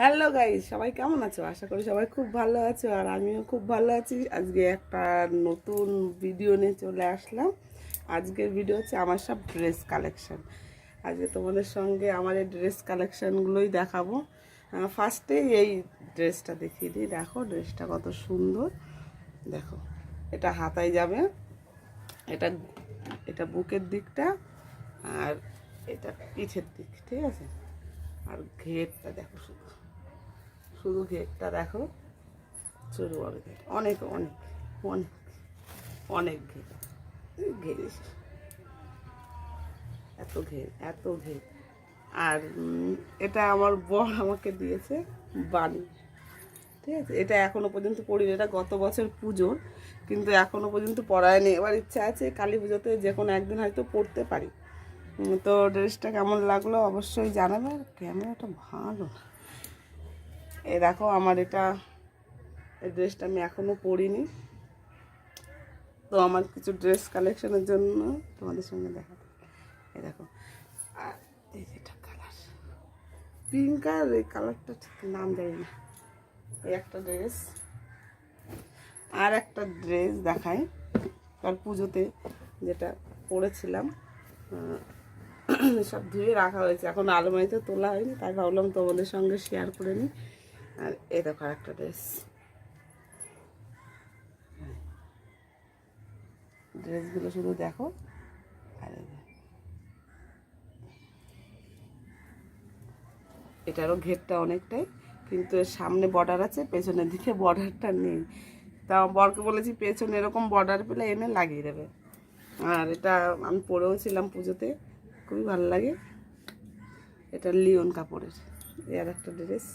Hello guys সবাই কেমন আছো? আশা করি সবাই খুব ভালো আছো, আর আমিও খুব ভালো আছি। আজকে একটা নতুন ভিডিও নিয়ে চলে আসলাম। আজকের ভিডিও হচ্ছে আমার সব ড্রেস কালেকশান আজকে তোমাদের সঙ্গে আমার এই ড্রেস কালেকশানগুলোই দেখাবো। ফার্স্টে এই ড্রেসটা দেখিয়ে দিই। দেখো ড্রেসটা কত সুন্দর। দেখো, এটা হাতায় যাবে। এটা এটা বুকের দিকটা, আর এটা পিঠের দিক, ঠিক আছে? আর ঘেরটা দেখো শুধু শুধু ঘেরটা দেখো। শুরু বড় ঘের অনেক অনেক অনেক অনেক ঘের। ঘেরিস এত ঘের এত ঘের। আর এটা আমার বর আমাকে দিয়েছে বানি ঠিক আছে? এটা এখনও পর্যন্ত পড়িনি। এটা গত বছর পুজোর, কিন্তু এখনও পর্যন্ত পড়ায়নি। এবার ইচ্ছা আছে কালী পুজোতে যে কোনো একদিন হয়তো পড়তে পারি। তো ড্রেসটা কেমন লাগল অবশ্যই জানাবে। আর ক্যামেরাটা ভালো এই দেখো আমার এটা, এই ড্রেসটা আমি এখনও পরিনি। তো আমার কিছু ড্রেস কালেকশনের জন্য তোমাদের সঙ্গে দেখা এই দেখো, আর এই যেটা কালার পিঙ্ক আর এই কালারটা ঠিক নাম জানি না। এই একটা ড্রেস আর একটা ড্রেস দেখাই। কাল পুজোতে যেটা পরেছিলাম সব ধুয়ে রাখা হয়েছে। এখন আলমারিতে তোলা হয়নি, তাই ভাবলাম তোমাদের সঙ্গে শেয়ার করে নিই। আর এই দেখো আর একটা ড্রেস ড্রেসগুলো শুধু দেখো আর এটারও ঘেরটা অনেকটাই, কিন্তু এর সামনে বর্ডার আছে, পেছনের দিকে বর্ডারটা নেই। তা বরকে বলেছি, পেছনে এরকম বর্ডার পেলে এনে লাগিয়ে দেবে। আর এটা আমি পরেও ছিলাম পুজোতে, খুবই ভালো লাগে। এটা লিওন কাপড়ের এর একটা ড্রেস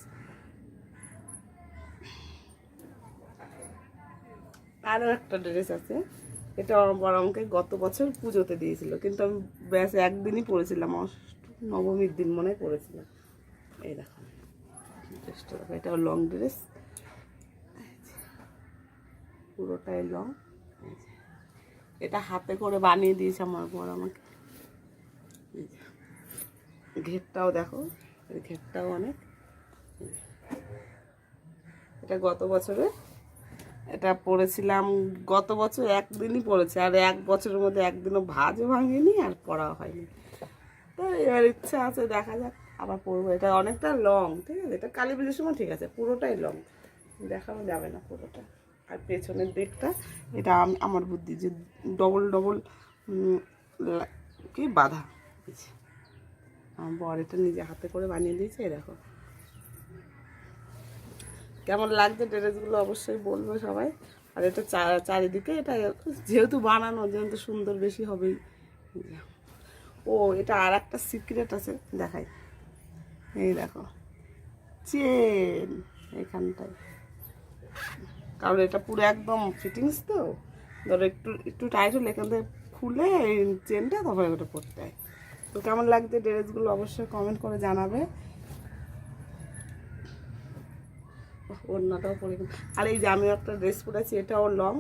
আরও একটা ড্রেস আছে। এটা আমার বড় আমাকে গত বছর পুজোতে দিয়েছিল, কিন্তু আমি ব্যাস একদিনই পরেছিলাম নবমীর দিন মনে হয় পরেছিলাম। এই দেখো, ড্রেসটা দেখো এটা লং ড্রেস পুরোটাই লং এটা হাতে করে বানিয়ে দিয়েছে আমার বর আমাকে। ঘেরটাও দেখো ঘেরটাও অনেক। এটা গত বছরে এটা পড়েছিলাম গত বছর, একদিনই পড়েছে। আর এক বছরের মধ্যে একদিনও ভাজও ভাঙেনি আর পড়াও হয়নি। তো এবার ইচ্ছা আছে, দেখা যাক আবার পড়ব। এটা অনেকটা লং ঠিক আছে? এটা কালী পুজোর সময় ঠিক আছে, পুরোটাই লং দেখানো যাবে না পুরোটা। আর পেছনের দিকটা, এটা আম- আমার বুদ্ধি যে ডবল ডবল কি বাধা। আমার বর এটা নিজে হাতে করে বানিয়ে দিয়েছে দেখো। কেমন লাগছে ড্রেসগুলো অবশ্যই বলব সবাই। আর এটা চারিদিকে এটা যেহেতু বানানো, যেহেতু সুন্দর বেশি হবেই। ও, এটা আর একটা সিক্রেট আছে, দেখাই। এই দেখো চেন এখানটায়। কারণ এটা পুরো একদম ফিটিংস তো? ধরো একটু একটু টাইট হলে এখান থেকে খুলে চেনটা তারপরে ওটা পরতে হয়। তো কেমন লাগছে ড্রেসগুলো অবশ্যই কমেন্ট করে জানাবে। ওড়নাটাও পরে। আর এই যে আমি একটা ড্রেস পরেছি, এটাও লং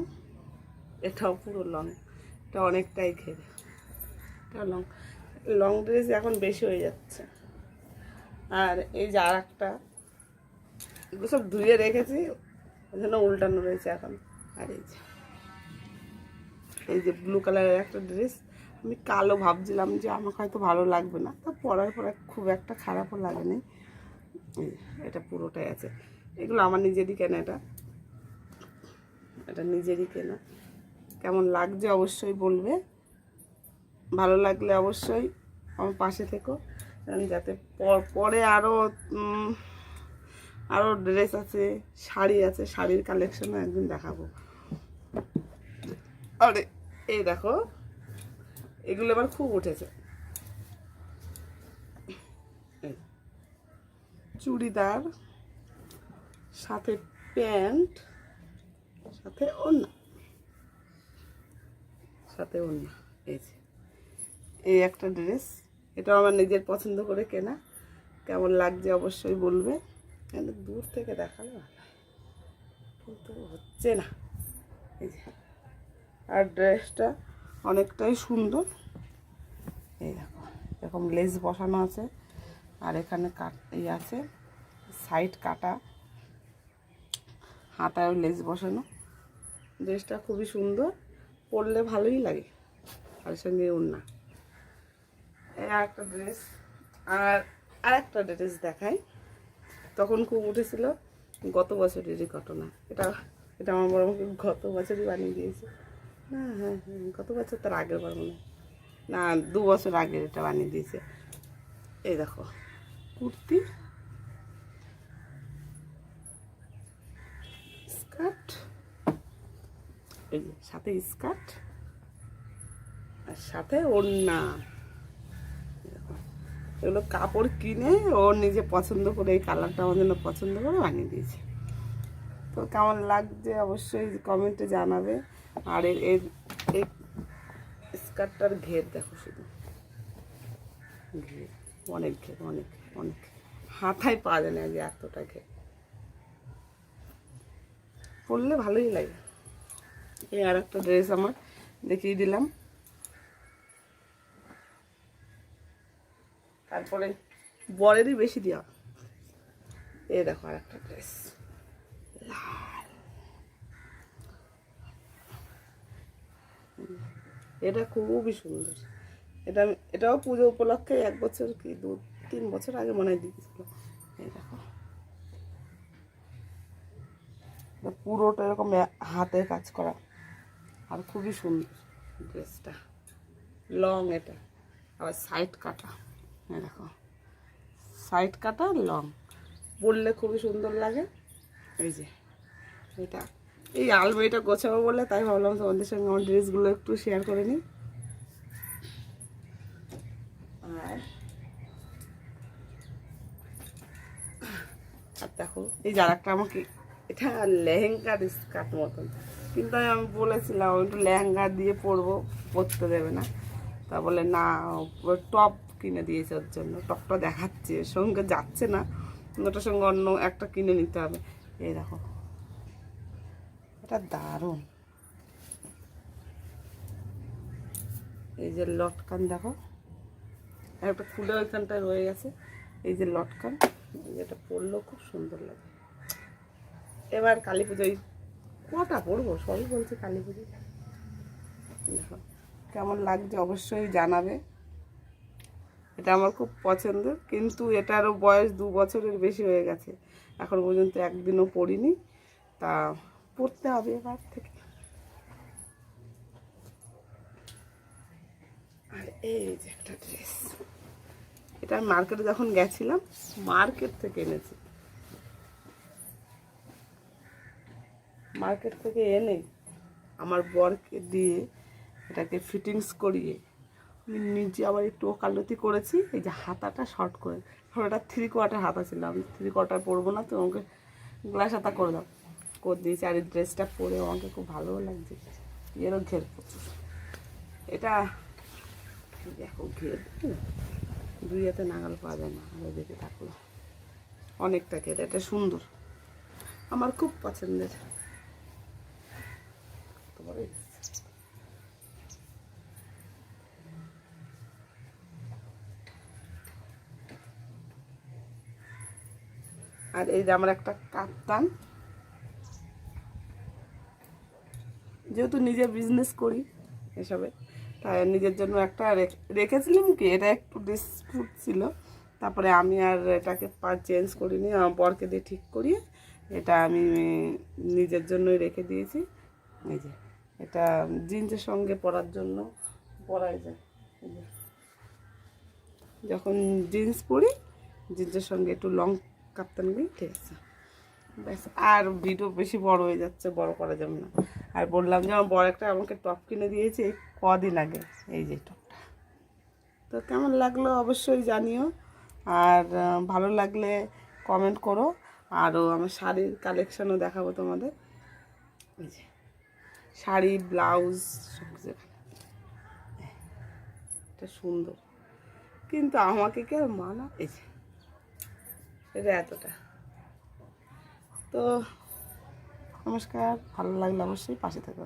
এটাও পুরো লং এটা অনেকটাই ঘেরে, এটা লং লং ড্রেস এখন বেশি হয়ে যাচ্ছে। আর এই যে আর একটা এগুলো সব ধুয়ে রেখেছি, ওই জন্য উল্টানো রয়েছে এখন। আর এই যে এই যে ব্লু কালারের একটা ড্রেস আমি কালো ভাবছিলাম যে আমাকে হয়তো ভালো লাগবে না, তা পরার পরে খুব একটা খারাপও লাগেনি। এটা পুরোটাই আছে। এগুলো আমার নিজেরই কেনা এটা। এটা নিজেরই কেনা। কেমন লাগছে অবশ্যই বলবে। ভালো লাগলে অবশ্যই আমার পাশে থেকো। যাতে পরে আরও আরও ড্রেস আছে, শাড়ি আছে, শাড়ির কালেকশনও একদিন দেখাবো। আরে, এই দেখো, এগুলো এবার খুব উঠেছে। চুড়িদার। সাথে প্যান্ট, সাথে ওড়না। সাথে ওড়না, এই যে। এই একটা ড্রেস এটা আমার নিজের পছন্দ করে কেনা। কেমন লাগছে অবশ্যই বলবে। কিন্তু দূর থেকে দেখালে ভালো কিন্তু হচ্ছে না। এই যে। আর ড্রেসটা অনেকটাই সুন্দর। এই দেখো, এরকম লেস বসানো আছে। আর এখানে কাট ই আছে, সাইড কাটা। হাতায় লেস বসানো। ড্রেসটা খুবই সুন্দর, পরলে ভালোই লাগে তার সঙ্গে ওড়না। একটা ড্রেস, আর আর একটা ড্রেস দেখাই। তখন খুব উঠেছিল গত বছরেরই ঘটনা। এটা এটা আমার বড় আমাকে গত বছরই বানিয়ে দিয়েছে। না হ্যাঁ হ্যাঁ গত বছর তার আগের বার মনে না, দু বছর আগের এটা বানিয়ে দিয়েছে। এই দেখো, কুর্তি স্কার্ট। এই সাথে স্কার্ট আর সাথে ওড়না। এগুলো কাপড় কিনে ও নিজে পছন্দ করে এই কালারটা আমার জন্য পছন্দ করে বানিয়ে দিয়েছে। তো কেমন লাগছে অবশ্যই কমেন্টে জানাবে। আর এর এর এই স্কার্টটার ঘের দেখো শুধু। ঘের, অনেক ঘের, অনেক অনেক। হাতায় পাওয়া যায় না যে এতটা ঘের। পরলে ভালোই লাগে। এই আর একটা ড্রেস আমার, দেখিয়ে দিলাম। তারপরে বরেরই বেশি দেওয়া। এই দেখো আর একটা ড্রেস এটা খুবই সুন্দর। এটা এটাও পুজো উপলক্ষে এক বছর কি দু তিন বছর আগে মনে হয় দিয়েছিল এই দেখো এটা পুরোটা এরকম এ- হাতে কাজ করা। আর খুবই সুন্দর ড্রেসটা। লং এটা। আবার সাইড কাটা। দেখো। সাইড কাটা, লং। পরলে খুবই সুন্দর লাগে। এই যে, এটা। এই আলমারিটা গোছাবো বলে তাই ভাবলাম তোমাদের সঙ্গে আমার ড্রেসগুলো একটু শেয়ার করে নিই। আর আর দেখো, এই যার একটা আমাকে এটা লেহেঙ্গার স্কার্ট মতন। কিন্তু আমি বলেছিলাম একটু লেহেঙ্গা দিয়ে পরবো, পরতে দেবে না। তা বলে, না টপ কিনে দিয়েছে ওর জন্য, টপটা দেখাচ্ছে সঙ্গে যাচ্ছে না। ওটার সঙ্গে অন্য একটা কিনে নিতে হবে। এই দেখো। এটা দারুণ। এই যে লটকান দেখো। একটা খুলে ওইখানটায় রয়ে গেছে। এই যে লটকান, এই যে এটা পরলেও খুব সুন্দর লাগে। এবার কালী পুজোয় কটা পরবো সবই বলছে কালী পুজোয় দেখো, কেমন লাগছে অবশ্যই জানাবে। এটা আমার খুব পছন্দের কিন্তু এটারও বয়স দু বছরের বেশি হয়ে গেছে। এখন পর্যন্ত একদিনও পড়িনি, তা পড়তে হবে এবার থেকে। আর এই যে একটা ড্রেস এটা মার্কেটে যখন গেছিলাম মার্কেট থেকে এনেছি। মার্কেট থেকে এনে আমার বরকে দিয়ে এটাকে ফিটিংস করিয়ে আমি নিজে আবার একটু ওকালতি করেছি। এই যে হাতাটা শর্ট করে। কারণ এটা থ্রি কোয়ার্টার হাতা ছিল। আমি থ্রি কোয়ার্টার পরবো না তো আমাকে গ্লাস হাতা করে দাও। করে দিয়েছি আর এই ড্রেসটা পরে আমাকে খুব ভালোও লাগছে। এরও ঘের এটা দেখো ঘের দুই হাতে নাগাল পাওয়া যায় না। আরও দেখে থাকল অনেকটা ঘের। এটা সুন্দর। আমার খুব পছন্দের। এই আর এই যে আমার একটা কাপ্তান। যেহেতু নিজে বিজনেস করি এসবে, তাই নিজের জন্য একটা রেখ- রেখেছিলাম কি, এটা একটু ডিসপুট ছিল। তারপরে আমি আর এটাকে চেঞ্জ করিনি, আমার বরকে দিয়ে ঠিক করিয়ে এটা আমি নিজের জন্যই রেখে দিয়েছি। এই যে। এটা জিন্সের সঙ্গে পরার জন্য পরাই যায়। যখন জিন্স পরি, জিন্সের সঙ্গে একটু লং কাপ্তান নিই ঠিক আছে। ব্যাস, আর ভিডিও বেশি বড় হয়ে যাচ্ছে, বড় করা যাবে না। আর বললাম যে, আমার বড় একটা আমাকে টপ কিনে দিয়েছে কদিন আগে, এই যে টপটা। তো কেমন লাগল অবশ্যই জানিও, আর ভালো লাগলে কমেন্ট করো, আরও আমার শাড়ির কালেকশানও দেখাবো তোমাদের। এই যে। শাড়ি, ব্লাউজ, সব কিছু। এটা সুন্দর। কিন্তু আমাকে কেউ মানা পেয়েছে এটা এতটা। তো, নমস্কার। ভালো লাগলে অবশ্যই পাশে থাকো